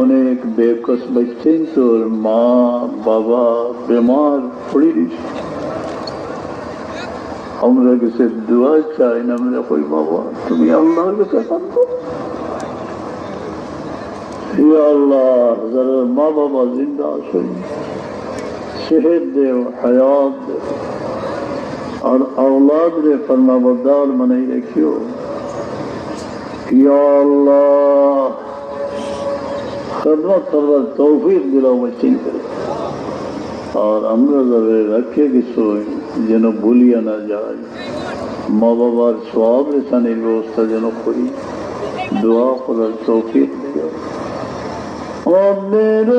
অনেক বেকস বাচ্চেন মা, বাবা বেমার পড়ে গেছে। আমরা কাছে দোয়া চাই না, আমরা কই, বাবা, তুমি আল্লাহর কাছে কাঁদবো আল্লাহ মা বাবা জিন্দা আসেন সেহেদ দেও, হায়াত দেও। اور اولاد دے فرما بردار منائی رکھیو کہ یا اللہ، خدمت طرف توفیق دلاؤ بچی کرے اور امر ذرے رکھے کہ سوئیں جنہوں بھولیا نہ جائے۔ ماں بابا سواب رسانی واسطہ جنہوں خوری دعا خدا توفیق دیا اور میرے